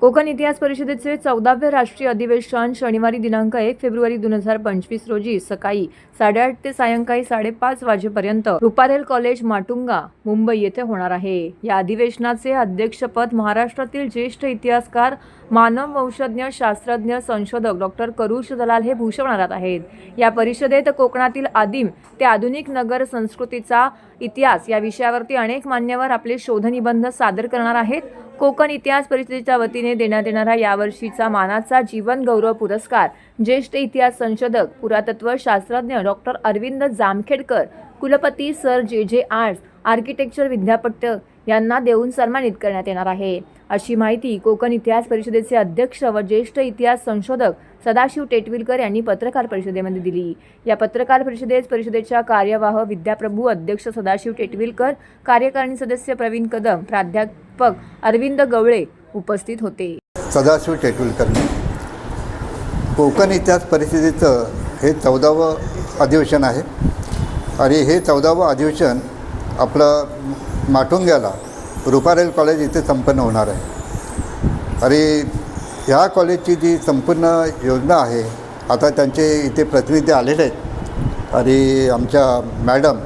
कोकण इतिहास परिषदेचे चौदावे राष्ट्रीय अधिवेशन शनिवारी दिनांक एक फेब्रुवारी दोन हजार पंचवीस रोजी सकाळी साडेआठ ते सायंकाळी साडेपाच वाजेपर्यंत रुपारेल कॉलेज माटुंगा मुंबई येथे होणार आहे. या अधिवेशनाचे अध्यक्षपद महाराष्ट्रातील ज्येष्ठ इतिहासकार मानव वंशज्ञ शास्त्रज्ञ संशोधक डॉक्टर करुष दलाल हे भूषवणार आहेत. या परिषदेत कोकणातील आदिम ते आधुनिक नगर संस्कृतीचा इतिहास या विषयावरती अनेक मान्यवर आपले शोधनिबंध सादर करणार आहेत. कोकण इतिहास परिषदेच्या वतीने देण्यात येणारा यावर्षीचा मानाचा जीवन गौरव पुरस्कार ज्येष्ठ इतिहास संशोधक पुरातत्व शास्त्रज्ञ डॉक्टर अरविंद जामखेडकर कुलपती सर जे जे आर्ट्स आर्किटेक्चर विद्यापीठ यांना देऊन सन्मानित करण्यात येणार आहे. अशी माहिती कोकण इतिहास परिषदेचे अध्यक्ष व ज्येष्ठ इतिहास संशोधक सदाशिव टेटविलकर यांनी पत्रकार परिषदेमध्ये दिली. या पत्रकार परिषदेत परिषदेच्या कार्यवाह विद्याप्रभू अध्यक्ष सदाशिव टेटविलकर कार्यकारिणी सदस्य प्रवीण कदम प्राध्यापक अरविंद गवळे उपस्थित होते. सदाशिव टेटुलकर कोकण इतिहास परिषदेचं हे चौदावं अधिवेशन आहे. आणि हे चौदावं अधिवेशन आपलं माटुंग्याला रुपारेल कॉलेज इथे संपन्न होणार आहे. आणि ह्या कॉलेजची जी संपूर्ण योजना आहे आता त्यांचे इथे प्रतिनिधी आलेले आहेत. आणि आमच्या मॅडम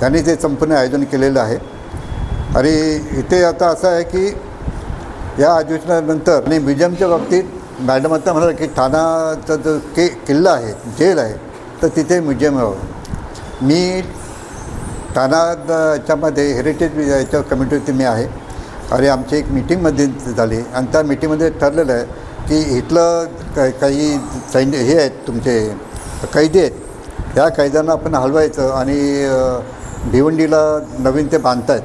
त्यांनी ते संपूर्ण आयोजन केलेलं आहे. आणि इथे आता असं आहे की या अधिवेशनानंतर आणि म्युझियमच्या बाबतीत मॅडम आता म्हणाल की ठाणाचा जो के किल्ला आहे जेल आहे तर तिथे म्युझियम हवं मी ठाणा याच्यामध्ये हेरिटेज याच्या कमिटीवरती मी आहे. आणि आमची एक मीटिंगमध्ये झाली. आणि त्या मीटिंगमध्ये ठरलेलं आहे की इथलं काही सैन्य हे आहेत तुमचे कैदी आहेत. त्या कैद्यांना आपण हलवायचं आणि भिवंडीला नवीन ते बांधतायत.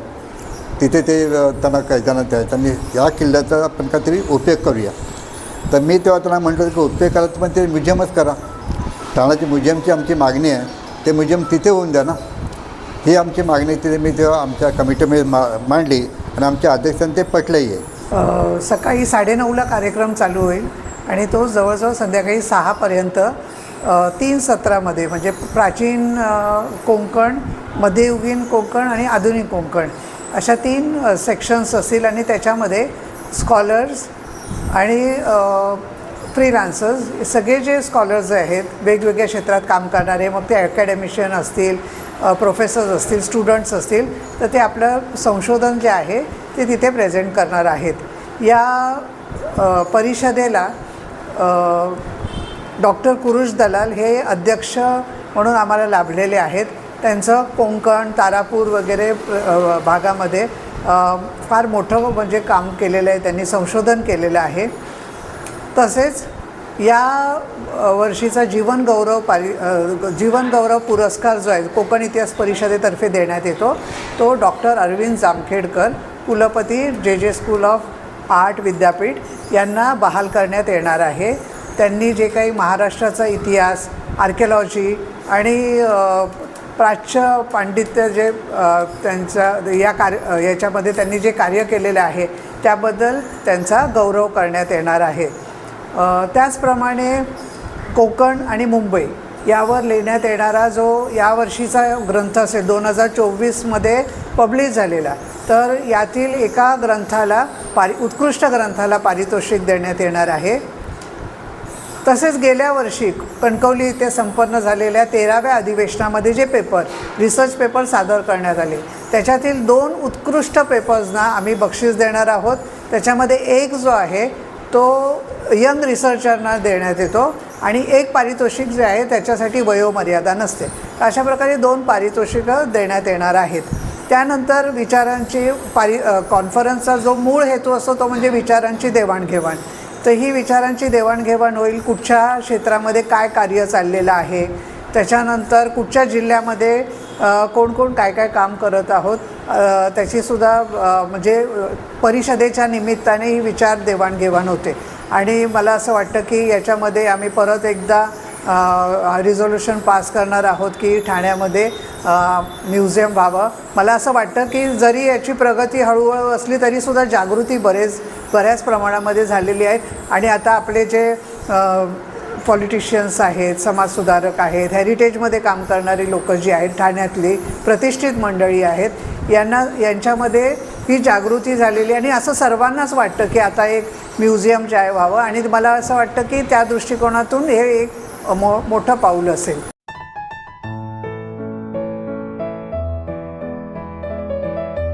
तिथे ते त्यांना कैद्यांना द्यायचं. आणि या किल्ल्याचा आपण काहीतरी उपयोग करूया. तर मी तेव्हा त्यांना म्हटलं की उपयोग करा तर पण ते म्युझियमच करा. ठाण्याची म्युझियमची आमची मागणी आहे. ते म्युझियम तिथे होऊन द्या ना. ही आमची मागणी तिथे मी तेव्हा आमच्या कमिटीमध्ये मा मांडली आणि आमच्या अध्यक्षांनी ते पटलंही आहे. सकाळी साडेनऊला कार्यक्रम चालू होईल आणि तो जवळजवळ संध्याकाळी सहापर्यंत तीन सत्रामध्ये म्हणजे प्राचीन कोंकण मध्ययुगीन कोकण आणि आधुनिक कोंकण अशा तीन सेक्शन्स असतील आणि त्याच्यामध्ये स्कॉलर्स आणि फ्रीलान्सर्स सगळे जे स्कॉलर्स आहेत वेगवेगळ्या क्षेत्रात काम करणारे मग ते अकॅडमिशियन असतील प्रोफेसर्स असतील स्टुडंट्स असतील तर ते आपलं संशोधन जे आहे ते तिथे प्रेझेंट करणार आहेत. या परिषदेला डॉक्टर कुरुश दलाल हे अध्यक्ष म्हणून आम्हाला लाभलेले आहेत. त्यांचं कोंकण तारापूर वगैरे भागामध्ये फार मोठं म्हणजे काम केलेलं आहे त्यांनी संशोधन केलेलं आहे. तसेच या वर्षीचा जीवन गौरव पारि जीवन गौरव पुरस्कार जो आहे कोकण इतिहास परिषदेतर्फे देण्यात येतो. तो डॉक्टर अरविंद जामखेडकर कुलपती जे जे स्कूल ऑफ आर्ट विद्यापीठ यांना बहाल करण्यात येणार आहे. त्यांनी जे काही महाराष्ट्राचा इतिहास आर्किओलॉजी आणि प्राच्य पांडित्य जे त्यांचा या कार्य याच्यामध्ये त्यांनी जे कार्य केलेलं आहे त्याबद्दल त्यांचा गौरव करण्यात येणार आहे. त्याचप्रमाणे कोकण आणि मुंबई यावर लिहिण्यात येणारा जो यावर्षीचा ग्रंथ असेल दोन हजार चोवीसमध्ये पब्लिश झालेला तर यातील एका ग्रंथाला पारि उत्कृष्ट ग्रंथाला पारितोषिक देण्यात येणार आहे. तसेच गेल्या वर्षी कणकवली इथे संपन्न झालेल्या तेराव्या अधिवेशनामध्ये जे पेपर रिसर्च पेपर सादर करण्यात आले त्याच्यातील दोन उत्कृष्ट पेपर्सना आम्ही बक्षीस देणार आहोत. त्याच्यामध्ये एक जो आहे तो यंग रिसर्चरना देण्यात येतो आणि एक पारितोषिक जे आहे त्याच्यासाठी वयोमर्यादा नसते. तर अशा प्रकारे दोन पारितोषिकं देण्यात येणार आहेत. त्यानंतर विचारांची पारि कॉन्फरन्सचा जो मूळ हेतू असतो तो म्हणजे विचारांची देवाणघेवाण. तर ही विचारांची देवाणघेवाण होईल कुठच्या क्षेत्रामध्ये काय कार्य चाललेलं आहे? त्याच्यानंतर कुठच्या जिल्ह्यामध्ये कोण कोण काय काय काम करत आहोत त्याचीसुद्धा म्हणजे परिषदेच्या निमित्ताने ही विचार देवाणघेवाण होते. आणि मला असं वाटतं की याच्यामध्ये आम्ही परत एकदा रिझोल्युशन पास करणार आहोत की ठाण्यामध्ये म्युझियम व्हावं. मला असं वाटतं की जरी याची प्रगती हळूहळू असली तरीसुद्धा जागृती बरेच बऱ्याच प्रमाणामध्ये झालेली आहे. आणि आता आपले जे पॉलिटिशियन्स आहेत समाजसुधारक आहेत हेरिटेजमध्ये काम करणारी लोकं जी आहेत ठाण्यातली प्रतिष्ठित मंडळी आहेत यांना यांच्यामध्ये ही जागृती झालेली आणि असं सर्वांनाच वाटतं की आता एक म्युझियम चाय व्हावं. आणि मला असं वाटतं की त्या दृष्टिकोनातून हे एक मो मोठं पाऊल असेल.